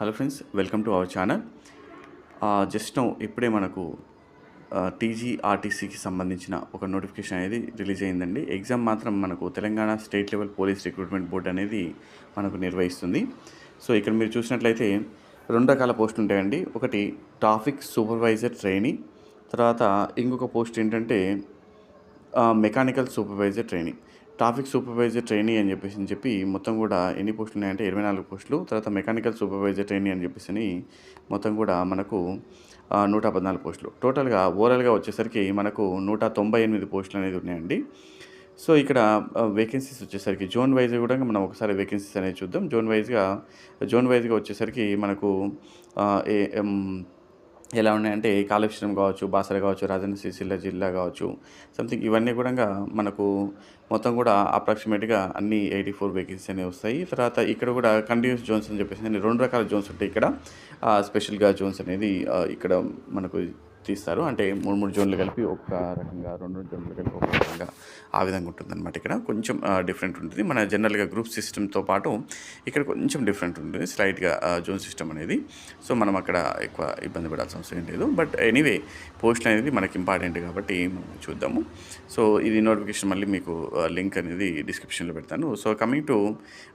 Hello friends welcome to our channel. Just ఇప్పుడే మనకు టీజీఆర్టీసీకి సంబంధించిన ఒక నోటిఫికేషన్ అనేది రిలీజ్ అయిందండి. ఎగ్జామ్ మాత్రం మనకు Telangana state level police recruitment board అనేది మనకు నిర్వహిస్తుంది. సో ఇక్కడ మీరు చూసినట్లయితే రెండు రకాల పోస్టులు ఉంటాయండి. ఒకటి ట్రాఫిక్ సూపర్వైజర్ ట్రైనీ తర్వాత ఇంకొక పోస్ట్ ఏంటంటే mechanical supervisor training. Traffic supervisor trainee అని చెప్పేసి అని చెప్పి మొత్తం కూడా ఎన్ని పోస్టులు ఉన్నాయంటే ఇరవై నాలుగు పోస్టులు. తర్వాత మెకానికల్ సూపర్వైజర్ ట్రైనీ అని చెప్పేసి అని మొత్తం కూడా మనకు నూట పద్నాలుగు పోస్టులు. టోటల్గా ఓవరాల్గా వచ్చేసరికి మనకు నూట తొంభై ఎనిమిది పోస్టులు అనేది ఉన్నాయండి. సో ఇక్కడ వేకెన్సీస్ వచ్చేసరికి జోన్ వైజ్ కూడా మనం ఒకసారి వేకెన్సీస్ అనేది చూద్దాం. జోన్ వైజ్గా జోన్ వైజ్గా వచ్చేసరికి మనకు ఏ ఎలా ఉన్నాయంటే కాళేశ్వరం కావచ్చు బాసర కావచ్చు రాజన్న సిరిసిల్ల జిల్లా కావచ్చు సంథింగ్ ఇవన్నీ కూడా మనకు మొత్తం కూడా అప్రాక్సిమేట్గా అన్ని ఎయిటీ ఫోర్ వేకెన్సీ అనేవి వస్తాయి. తర్వాత ఇక్కడ కూడా కంటిన్యూస్ జోన్స్ అని చెప్పేసి రెండు రకాల జోన్స్ ఉంటాయి ఇక్కడ. స్పెషల్గా జోన్స్ అనేది ఇక్కడ మనకు తీస్తారు. అంటే మూడు మూడు జోన్లు కలిపి ఒక రకంగా రెండు రెండు జోన్లు కలిపి ఒక రకంగా ఆ విధంగా ఉంటుంది అనమాట ఇక్కడ. కొంచెం డిఫరెంట్ ఉంటుంది. మన జనరల్గా గ్రూప్ సిస్టమ్తో పాటు ఇక్కడ కొంచెం డిఫరెంట్ ఉంటుంది. స్లైట్గా జోన్ సిస్టమ్ అనేది. సో మనం అక్కడ ఎక్కువ ఇబ్బంది పడాల్సిన అవసరం లేదు. బట్ ఎనీవే పోస్ట్ అనేది మనకి ఇంపార్టెంట్ కాబట్టి చూద్దాము. సో ఇది నోటిఫికేషన్ మళ్ళీ మీకు లింక్ అనేది డిస్క్రిప్షన్లో పెడతాను. సో కమింగ్ టు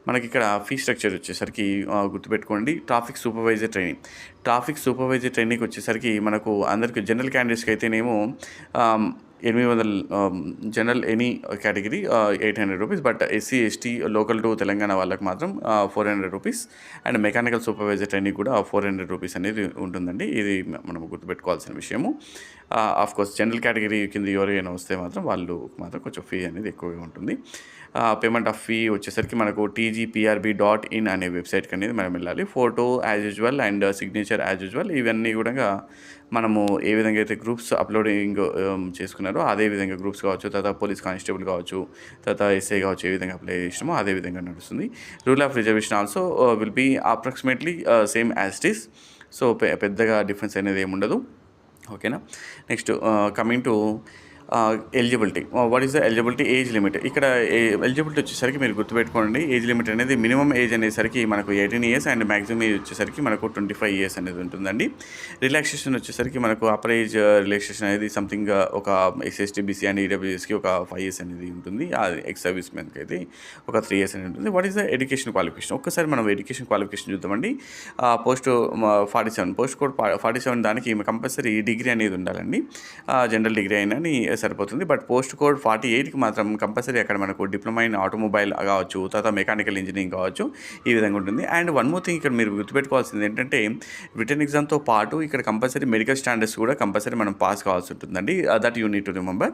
మనకి ఇక్కడ ఫీ స్ట్రక్చర్ వచ్చేసరికి గుర్తుపెట్టుకోండి. Traffic supervisor training traffic supervisor training వచ్చేసరికి మనకు అందరికి జనరల్ క్యాండిడేట్స్కి అయితేనేమో ఎనిమిది వందల general any category eight hundred rupees but SC ST local to Telangana వాళ్ళకి మాత్రం four hundred rupees and mechanical supervisor training కూడా ఫోర్ హండ్రెడ్ రూపీస్ అనేది ఉంటుందండి. ఇది మనం గుర్తుపెట్టుకోవాల్సిన విషయము. ఆఫ్ కోర్స్ జనరల్ కేటగిరీ కింద ఎవరైనా వస్తే మాత్రం వాళ్ళు మాత్రం కొంచెం ఫీ అనేది ఎక్కువగా ఉంటుంది. పేమెంట్ ఆఫ్ ఫీ వచ్చేసరికి మనకు టీజీపీఆర్బీ డాట్ ఇన్ అనే వెబ్సైట్కి అనేది మనం వెళ్ళాలి. Photo as usual and signature as usual ఇవన్నీ కూడా మనము ఏ విధంగా అయితే గ్రూప్స్ అప్లోడింగ్ చేసుకున్నారో అదే విధంగా గ్రూప్స్ కావచ్చు తర్వాత పోలీస్ కానిస్టేబుల్ కావచ్చు తర్వాత ఎస్ఐ కావచ్చు ఏ విధంగా అప్లై చేసినామో అదే విధంగా నడుస్తుంది. Rule of reservation also will be approximately same as it is so పెద్దగా డిఫరెన్స్ అనేది ఏముండదు. ఉండదు ఓకేనా next coming to eligibility what is the eligibility age limit ఇక్కడ ఎలిజిబిలిటీ వచ్చేసరికి మీరు గుర్తుపెట్టుకోండి. ఏజ్ లిమిట్ అనేది మినిమం ఏజ్ అనేసరికి మనకు eighteen years and maximum age వచ్చేసరికి మనకు ట్వంటీ ఫైవ్ ఇయర్స్ అనేది ఉంటుందండి. రిలాక్సేషన్ వచ్చేసరికి మనకు అప్పర్ ఏజ్ రిలాక్సేషన్ అనేది సంథింగ్ uh, ఒక ఎస్ఎస్టీ బీసీ అండ్ ఈడబ్ల్యూఎస్కి ఒక ఫైవ్ ఇయర్స్ అనేది ఉంటుంది. ఎక్స్ సర్వీస్ మెన్కి అయితే ఒక త్రీ ఇయర్స్ అనేది ఉంటుంది. What is the education qualification ఒక్కసారి మనం ఎడ్యుకేషన్ క్వాలిఫికేషన్ చూద్దామండి. Post forty seven post code forty seven దానికి కంపల్సరీ డిగ్రీ అనేది ఉండాలండి. జనరల్ డిగ్రీ అయినా అని సరిపోతుంది. బట్ పోస్ట్ కోడ్ ఫార్టీ ఎయిట్కి మాత్రం కంపల్సరీ అక్కడ మనకు డిప్లొమా ఇన్ ఆటోమొబైల్ కావచ్చు తర్వాత మెకానికల్ ఇంజనీరింగ్ కావచ్చు ఈ విధంగా ఉంటుంది. అండ్ వన్ మోర్ థింగ్ ఇక్కడ మీరు గుర్తుపెట్టుకోవాల్సింది ఏంటంటే రిటర్న్ ఎగ్జామ్తో పాటు ఇక్కడ కంపల్సరీ మెడికల్ స్టాండర్డ్స్ కూడా కంపల్సరీ మనం పాస్ కావాల్సి ఉంటుందండి. That you need to remember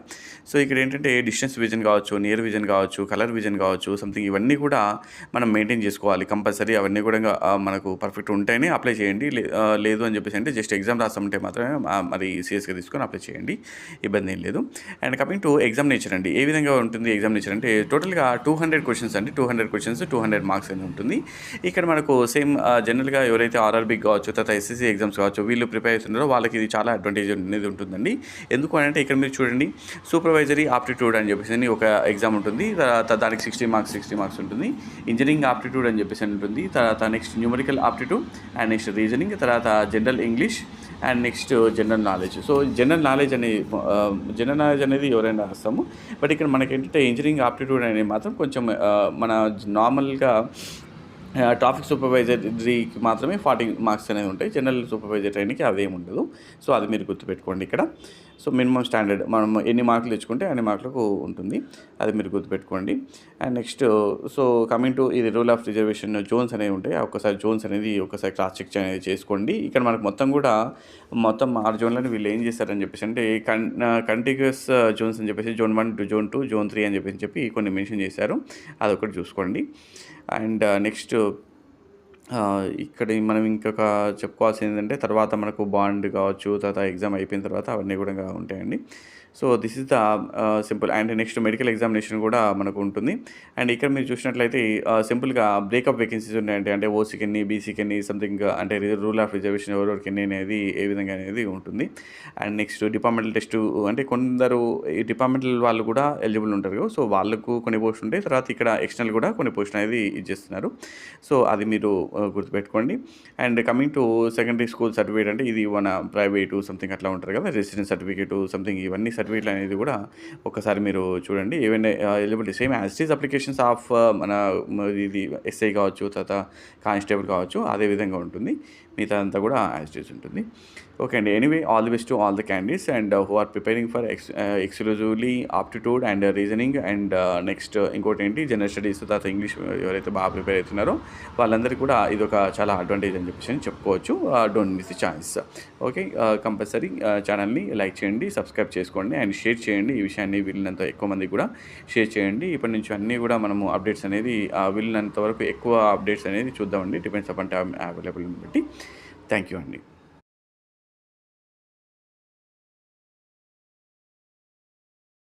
so ఇక్కడ ఏంటంటే డిస్టెన్స్ విజన్ కావచ్చు నియర్ విజన్ కావచ్చు కలర్ విజన్ కావచ్చు సంథింగ్ ఇవన్నీ కూడా మనం మెయింటైన్ చేసుకోవాలి. కంపల్సరీ అవన్నీ కూడా uh, మనకు పర్ఫెక్ట్ ఉంటేనే అప్లై చేయండి. Uh, లేదు అని చెప్పేసి అంటే జస్ట్ ఎగ్జామ్ రాస్తామంటే మాత్రమే uh, మరి సీరియస్గా తీసుకొని అప్లై చేయండి. ఇబ్బంది ఏం లేదు. And coming to exam nature అండి. ఏ విధంగా ఉంటుంది ఎగ్జామ్ నేచర్ అంటే టోటల్గా టూ హండ్రెడ్ క్వశ్చన్స్ అండి. Two hundred questions two hundred marks అని ఉంటుంది. ఇక్కడ మనకు సేమ్ జనరల్గా ఎవరైతే ఆర్ఆర్బీ కావచ్చు తర్వాత ఎస్ఎస్సీ ఎగ్జామ్స్ కావచ్చు వీళ్ళు ప్రిపేర్ అవుతున్నారో వాళ్ళకి ఇది చాలా అడ్వాంటేజ్ అనేది ఉంటుందండి. ఎందుకు అని అంటే ఇక్కడ మీరు చూడండి సూపర్వైజరీ ఆప్టిట్యూడ్ అని చెప్పేసి అని ఒక ఎగ్జామ్ ఉంటుంది. తర్వాత దానికి సిక్స్టీ మార్క్స్ సిక్స్టీ మార్క్స్ ఉంటుంది. ఇంజనీరింగ్ ఆప్టిట్యూడ్ అని చెప్పేసి ఉంటుంది. తర్వాత next numerical aptitude and next reasoning తర్వాత general English and next general knowledge so general knowledge అనేది జనరల్ నాలెడ్జ్ అనేది ఎవరైనా రాస్తాము. బట్ ఇక్కడ మనకి ఏంటంటే ఇంజనీరింగ్ ఆప్టిట్యూడ్ అనేది మాత్రం కొంచెం uh, మన నార్మల్గా ట్రాఫిక్ సూపర్వైజర్కి మాత్రమే ఫార్టీ మార్క్స్ అనేవి ఉంటాయి. జనరల్ సూపర్వైజర్ ట్రైనింగ్కి అదేం ఉండదు. సో అది మీరు గుర్తుపెట్టుకోండి ఇక్కడ. సో మినిమం స్టాండర్డ్ మనం ఎన్ని మార్కులు తెచ్చుకుంటే అన్ని మార్కులకు ఉంటుంది. అది మీరు గుర్తుపెట్టుకోండి. And next so coming to ఇది రూల్ ఆఫ్ రిజర్వేషన్ జోన్స్ అనేవి ఉంటాయి. ఒకసారి ఒక్కసారి జోన్స్ అనేది ఒకసారి క్రాస్ చెక్ అనేది చేసుకోండి. ఇక్కడ మనకు మొత్తం కూడా మొత్తం ఆరు జోన్లను వీళ్ళు ఏం చేస్తారని చెప్పేసి అంటే కన్ కంటిన్యూస్ జోన్స్ అని చెప్పేసి zone one zone two zone three అని చెప్పేసి చెప్పి కొన్ని మెన్షన్ చేశారు. అదొకటి చూసుకోండి. అండ్ నెక్స్ట్ ఇక్కడ మనం ఇంకొక చెప్పుకోవాల్సింది ఏంటంటే తర్వాత మనకు బాండ్ కావచ్చు తర్వాత ఎగ్జామ్ అయిపోయిన తర్వాత అవన్నీ కూడా ఉంటాయండి. So this is the simple and next medical examination కూడా మనకు ఉంటుంది. అండ్ ఇక్కడ మీరు చూసినట్లయితే సింపుల్గా బ్రేకప్ వేకెన్సీస్ ఉన్నాయండి. అంటే ఓసీకి ఎన్ని బీసీకి ఎన్ని సంథింగ్ అంటే రూల్ ఆఫ్ రిజర్వేషన్ ఎవరెవరికి ఎన్ని అనేది ఏ విధంగా అనేది ఉంటుంది. అండ్ నెక్స్ట్ డిపార్ట్మెంటల్ టెస్ట్ అంటే కొందరు ఈ డిపార్ట్మెంటల్ వాళ్ళు కూడా ఎలిజిబుల్ ఉంటారు సో వాళ్ళకు కొన్ని పోస్ట్ ఉంటాయి. తర్వాత ఇక్కడ ఎక్స్టర్నల్ కూడా కొన్ని పోస్ట్ అనేది ఇచ్చేస్తున్నారు సో అది మీరు గుర్తుపెట్టుకోండి. And coming to secondary school certificate అంటే ఇది మన ప్రైవేటు సంథింగ్ అట్లా ఉంటారు కదా రెసిడెన్స్ సర్టిఫికేట్ సంథింగ్ ఇవన్నీ సర్టిఫికేట్లు అనేది కూడా ఒకసారి మీరు చూడండి. ఏవైనా eligibility same is applications of మన ఇది ఎస్ఐ కావచ్చు తర్వాత కానిస్టేబుల్ కావచ్చు అదే విధంగా ఉంటుంది. మిగతా అంతా కూడా చేసి ఉంటుంది. ఓకే అండి. Anyway all the best to all the candidates and who are preparing for ex exclusively aptitude and reasoning and next ఇంకోటి ఏంటి? జనరల్ స్టడీస్ తర్వాత ఇంగ్లీష్ ఎవరైతే బాగా ప్రిపేర్ అవుతున్నారో వాళ్ళందరికీ కూడా ఇది ఒక చాలా అడ్వాంటేజ్ అని చెప్పేసి అని చెప్పుకోవచ్చు. Don't miss the chance okay compulsory ఛానల్ని లైక్ చేయండి సబ్స్క్రైబ్ చేసుకోండి అండ్ షేర్ చేయండి. ఈ విషయాన్ని వీళ్ళంత ఎక్కువ మంది కూడా షేర్ చేయండి. ఇప్పటి నుంచి అన్నీ కూడా మనము అప్డేట్స్ అనేది uh, వీళ్ళంత వరకు ఎక్కువ అప్డేట్స్ అనేది చూద్దామండి. డిపెండ్స్ అపాన్ అవైలబుల్ బట్టి. థ్యాంక్ యూ అండి